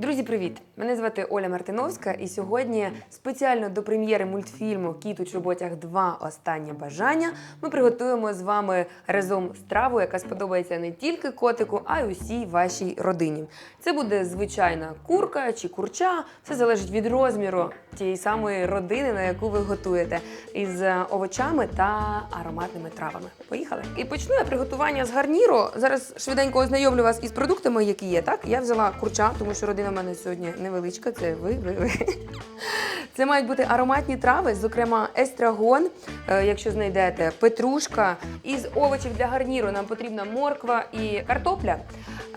Друзі, привіт! Мене звати Оля Мартиновська, і сьогодні спеціально до прем'єри мультфільму Кіт у чоботях 2 Останнє бажання ми приготуємо з вами разом страву, яка сподобається не тільки котику, а й усій вашій родині. Це буде звичайна курка чи курча. Все залежить від розміру тієї самої родини, на яку ви готуєте, із овочами та ароматними травами. Поїхали! І почну я приготування з гарніру. Зараз швиденько ознайомлю вас із продуктами, які є. Так, я взяла курча, тому що родина в мене сьогодні невеличка. Це ви, ви, ви. Це мають бути ароматні трави, зокрема естрагон, е, якщо знайдете, петрушка. Із овочів для гарніру нам потрібна морква і картопля.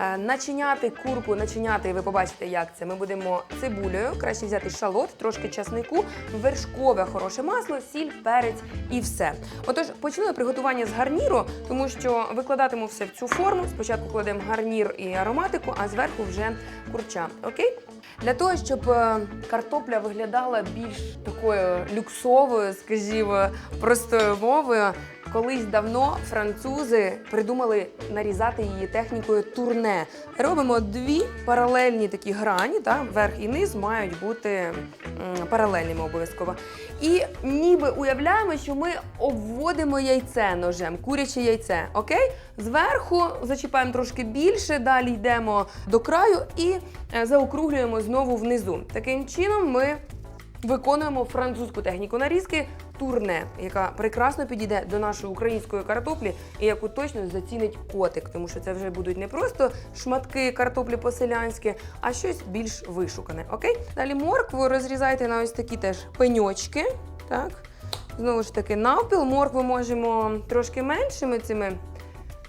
Е, Начиняти курку, начиняти, ви побачите, як це. Ми будемо цибулею, краще взяти шалот, трошки часнику, вершкове хороше масло, сіль, перець і все. Отож, почну я приготування з гарніру, тому що викладатиму все в цю форму. Спочатку кладемо гарнір і ароматику, а зверху вже курча. Окей? Для того, щоб е, картопля виглядала більш такою люксовою, скажімо, простою мовою, колись давно французи придумали нарізати її технікою турне. Робимо дві паралельні такі грані, та верх і низ мають бути паралельними обов'язково. І ніби уявляємо, що ми обводимо яйце ножем, куряче яйце. Окей? Зверху зачіпаємо трошки більше, далі йдемо до краю і е, заокруглюємо знову внизу. Таким чином ми виконуємо французьку техніку нарізки турне, яка прекрасно підійде до нашої української картоплі і яку точно зацінить котик, тому що це вже будуть не просто шматки картоплі по-селянськи, а щось більш вишукане. Окей? Далі моркву розрізайте на ось такі теж пеньочки. Так. Знову ж таки, навпіл моркву можемо трошки меншими цими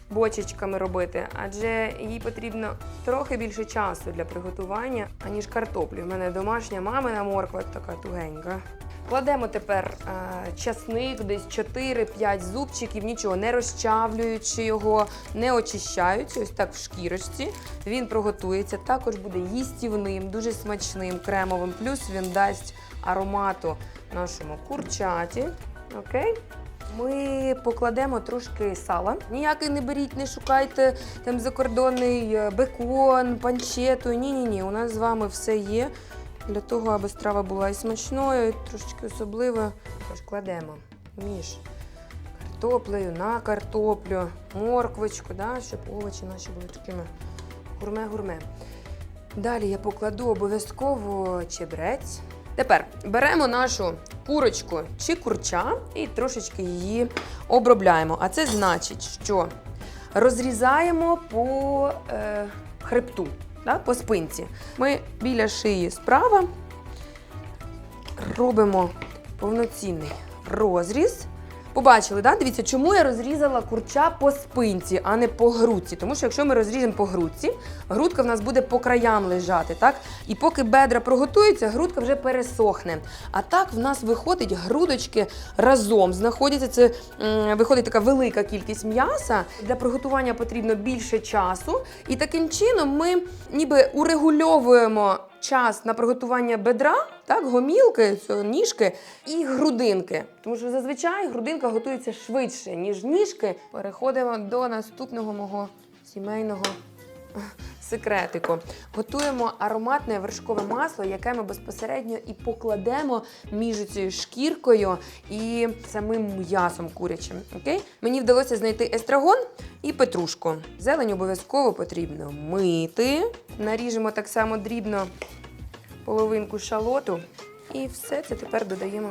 бочечками робити, адже їй потрібно трохи більше часу для приготування, аніж картоплі. У мене домашня мамина морква така тугенька. Кладемо тепер е, часник, десь 4-5 зубчиків, нічого не розчавлюючи його, не очищаючи, ось так в шкірочці. Він проготується. Також буде їстівним, дуже смачним, кремовим. Плюс він дасть аромату нашому курчаті. Окей? Ми покладемо трошки сала. Ніякий не беріть, не шукайте там закордонний е, бекон, панчету. Ні, ні, ні. У нас з вами все є для того, аби страва була і смачною, і трошечки особливою. Тож кладемо між картоплею на картоплю, морквочку, да, щоб овочі наші були такими гурме-гурме. Далі я покладу обов'язково чебрець. Тепер беремо нашу курочку чи курча і трошечки її обробляємо. А це значить, що розрізаємо по е, хребту, да, по спинці. Ми біля шиї справа робимо повноцінний розріз. Побачили, да? Дивіться, чому я розрізала курча по спинці, а не по грудці. Тому що якщо ми розріжемо по грудці, грудка в нас буде по краям лежати, так? І поки бедра проготуються, грудка вже пересохне. А так в нас виходить грудочки разом знаходяться. Це виходить така велика кількість м'яса. Для приготування потрібно більше часу. І таким чином ми ніби урегульовуємо час на приготування бедра, так, гомілки, ніжки і грудинки. Тому що зазвичай грудинка готується швидше, ніж ніжки. Переходимо до наступного мого сімейного секретику. Готуємо ароматне вершкове масло, яке ми безпосередньо і покладемо між цією шкіркою і самим м'ясом курячим. Окей? Мені вдалося знайти естрагон і петрушку. Зелень обов'язково потрібно мити. Наріжемо так само дрібно половинку шалоту. І все це тепер додаємо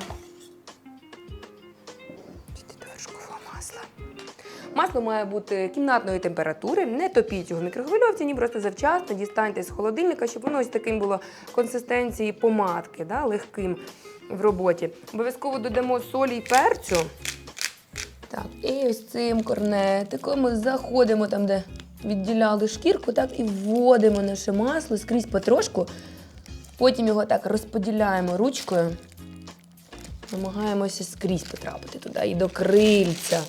масла. Масло має бути кімнатної температури, не топіть його в мікрохвильовці, ні просто завчасно дістаньте з холодильника, щоб воно ось таким було консистенції помадки, да, легким в роботі. Обов'язково додамо солі і перцю. Так, і ось цим корнетиком ми заходимо там, де відділяли шкірку, так і вводимо наше масло скрізь потрошку. Потім його так розподіляємо ручкою. Намагаємося скрізь потрапити туди і до крильця.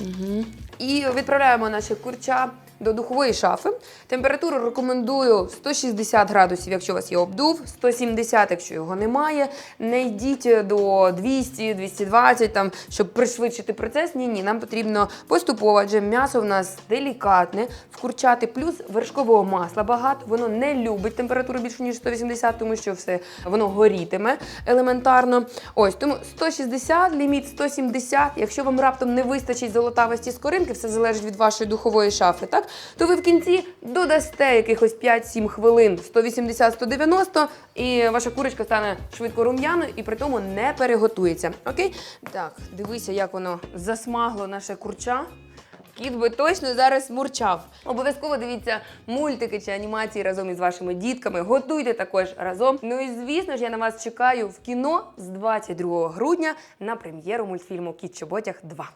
Угу. І відправляємо наше курча до духової шафи. Температуру рекомендую 160 градусів, якщо у вас є обдув, 170, якщо його немає. Не йдіть до 200, 220, там, щоб пришвидшити процес. Ні, ні, нам потрібно поступово, адже м'ясо в нас делікатне, вкурчати, плюс вершкового масла багато. Воно не любить температуру більше ніж 180, тому що все воно горітиме елементарно. Ось тому 160, ліміт 170. Якщо вам раптом не вистачить золотавості скоринки, все залежить від вашої духової шафи, так то ви в кінці додасте якихось 5-7 хвилин 180-190, і ваша курочка стане швидко рум'яною і при тому не переготується. Окей? Так, дивися, як воно засмагло наше курча. Кіт би точно зараз мурчав. Обов'язково дивіться мультики чи анімації разом із вашими дітками. Готуйте також разом. Ну і звісно ж, я на вас чекаю в кіно з 22 грудня на прем'єру мультфільму Кіт Чоботях 2.